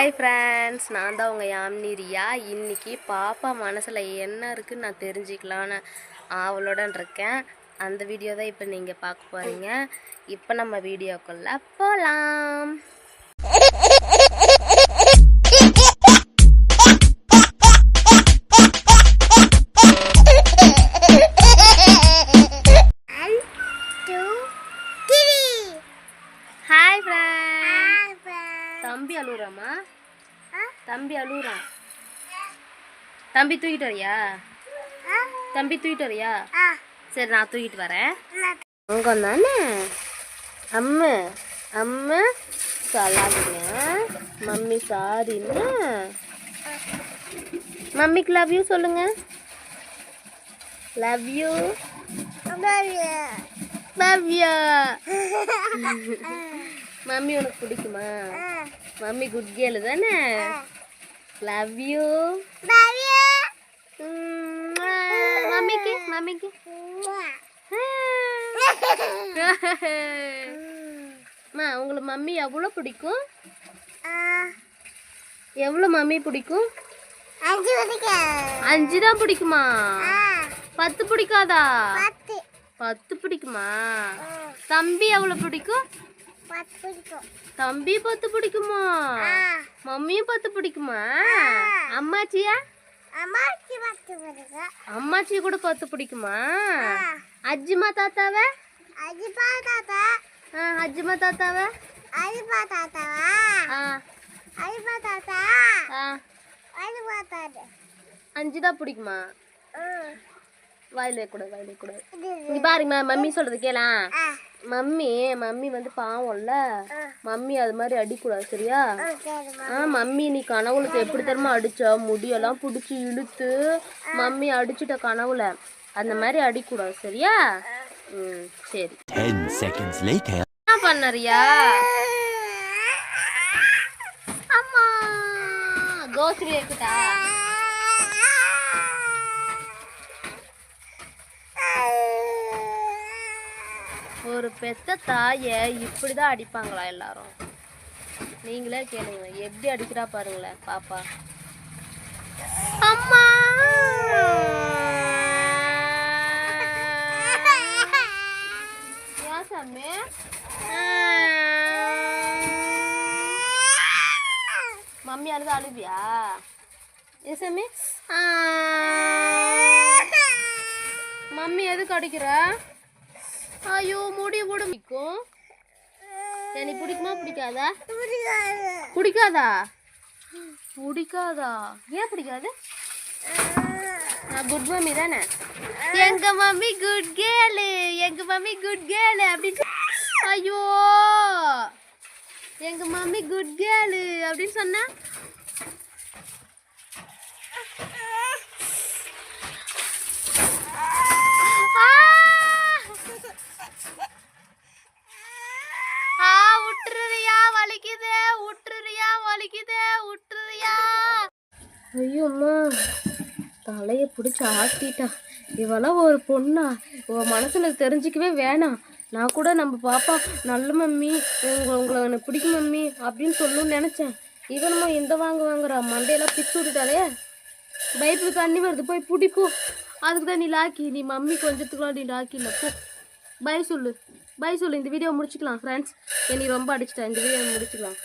Hi friends நான் தான் உங்கள் யாமினி ரியா. இன்னைக்கு பாப்பா மனசில் என்ன இருக்குன்னு நான் தெரிஞ்சுக்கலான்னு ஆவலுடன் இருக்கேன். அந்த வீடியோ தான் இப்போ நீங்கள் பார்க்க போகிறீங்க இப்போ நம்ம வீடியோக்குள்ளே போகலாம் தம்பி அழுகுறான் தம்பி தூக்கிட்டு வரியா? தம்பி தூக்கிட்டு வரியா? சரி நான் தூக்கிட்டு வரேன். அங்கே தானே? அம்மா அம்மா சொல்லாதீங்க மம்மி சாரின்னு மம்மிக்கு லவ் யூ சொல்லுங்க. Love you love you mummy உனக்கு பிடிக்குமா? மம்மி குட் கேர்ள் தானே லவ் யூ மம்மிக்கு மம்மிக்கு. அம்மா உங்களுக்கு மம்மி எவ்வளோ பிடிக்கும்? எவ்வளோ மம்மி பிடிக்கும்? அஞ்சு தான் பிடிக்குமா? பத்து பிடிக்காதா? பத்து. பிடிக்குமா? தம்பி எவ்வளோ பிடிக்கும்? தம்பி பத்து பிடிக்குமா? மம்மியும் பத்து பிடிக்குமா? அம்மாச்சியா? அம்மாச்சி கூட பத்து பிடிக்குமா? அஜ்ஜிமா தாத்தாவை? ஆ அஜ்ஜிமா தாத்தாவை? ஆ. ஆ. அஞ்சு தான் பிடிக்குமா? வாயில் வைக்கூடாது வாயில் வைக்கூடாது இங்க பாருங்கம்மா மம்மி சொல்றது கேளாம் மம்மி மம்மி வந்து பாவம்ல. மம்மி அது மாதிரி அடிக்கூடாது சரியா? ஆ மம்மி நீ கனவுளுக்கு எப்படி தெரியுமா அடிச்சா? முடியெல்லாம் பிடிச்சி இழுத்து மம்மி அடிச்சிட்ட கனவுல. அந்த மாதிரி அடிக்கூடாது சரியா? ம் சரி. 10 seconds later. என்ன பண்ணறியா? அம்மா கோஸ்ரி இருக்குதா? ஒரு பெத்த தாயை இப்படிதான் அடிப்பாங்களா எல்லாரும்? நீங்களே கேளுங்க எப்படி அடிக்கிறா பாருங்களேன் பாப்பா. அம்மா! ஏன் சாமி? மம்மி அழுது அழுவியா? ஏ சாமி? மம்மி எதுக்கு அடிக்கிற? ஐயோ முடி கூட எனக்கு பிடிக்குமா? பிடிக்காதா? பிடிக்காதா? பிடிக்காதா? ஏன் பிடிக்காது? நான் குட் மம்மி தானே? எங்க மம்மி குட் கேர்ளு எங்க மம்மி குட் கேர்ளு அப்படின்னு ஐயோ! எங்க மம்மி குட் கேர்ளு அப்படின்னு சொன்னா ஆ! ஆ, விட்டுருறியா வலிக்குது விட்டுருறியா வலிக்குது விட்டுருறியா ஐயோ அம்மா. தலையை பிடிச்சி ஆட்டிட்டா. இவெல்லாம் ஒரு பொண்ணா. இவ மனசுல தெரிஞ்சிக்கவே வேணாம் நான் கூட நம்ம பாப்பா நல்ல மம்மி உங்களை உங்களை எனக்கு பிடிக்கும் மம்மி அப்படின்னு சொல்லணும்னு நினச்சேன். இவனம்மா இந்த வாங்க வாங்குறா. மண்டையெல்லாம் பிச்சு விட்டுட்டாலே பைப்பில் தண்ணி வருது. போய் பிடிப்போம் அதுக்கு தான் நீ லாக்கி. நீ மம்மி கொஞ்சத்துக்குலாம் நீ லாக்கி இல்லை போ. பை சொல்லு. பை சொல்லு இந்த வீடியோ முடிச்சுக்கலாம் ஃப்ரெண்ட்ஸ் என்னை ரொம்ப அடிச்சிட்டேன் இந்த வீடியோ முடிச்சுக்கலாம்.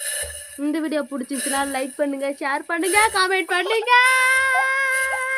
இந்த வீடியோ பிடிச்சிருச்சுன்னா லைக் பண்ணுங்க ஷேர் பண்ணுங்க காமெண்ட் பண்ணுங்க.